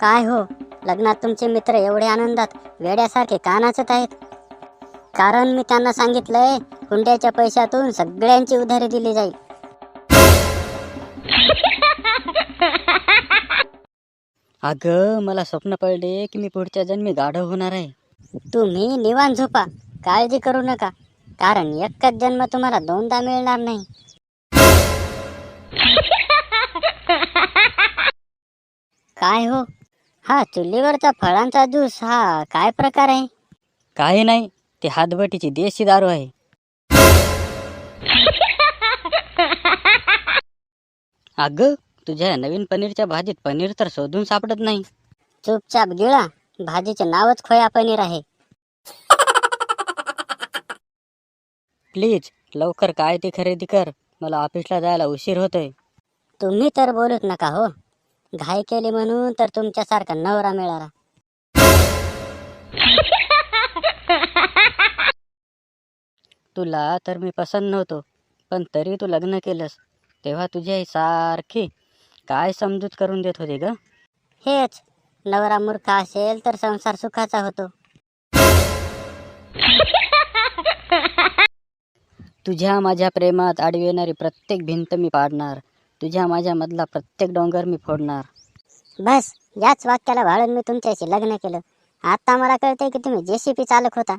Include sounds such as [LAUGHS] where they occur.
काय हो? लग्नात तुमचे मित्र एवढे आनंदात वेड्यासारखे का नाचत आहेत. कारण मी त्यांना सांगितलंय हुंड्याच्या पैशातून सगळ्यांची उधारी दिली जाईल. अगं मला स्वप्न पडले की मी पुढच्या जन्मी गाढव होणार आहे. तुम्ही निवांत झोपा काळजी करू नका कारण एकच जन्म तुम्हाला दोनदा मिळणार नाही. काय हो? हा चुलीवरचा फळांचा ज्यूस हा काय प्रकार आहे? काही नाही ते हातभटीची देशी दारू आहे. [LAUGHS] अगं तुझ्या नवीन पनीरच्या भाजीत पनीर तर शोधून सापडत नाही. चुपचाप गिळा भाजीचे नावच खोया पनीर आहे. प्लीज लवकर काय ते खरेदी कर मला ऑफिसला जायला उशीर होतोय. तुम्ही तर बोलूच नका हो. घाई केली म्हणून तर तुमच्यासारखा नवरा मिळाला. तुला तर मी पसंत नव्हतो पण तरी तू लग्न केलंस. तेव्हा तुझी आई सारखी काय समजूत करून देत होती ग? हेच नवरा मूर्ख असेल तर संसार सुखाचा होतो. तुझ्या माझ्या प्रेमात आडवी येणारी प्रत्येक भिंत मी पाडणार. तुझ्या माझ्यामधला प्रत्येक डोंगर मी फोडणार. बस याच वाक्याला भाळून मी तुमच्याशी लग्न केलं. आता मला कळतंय की तुम्ही जेसीपी चालक होता.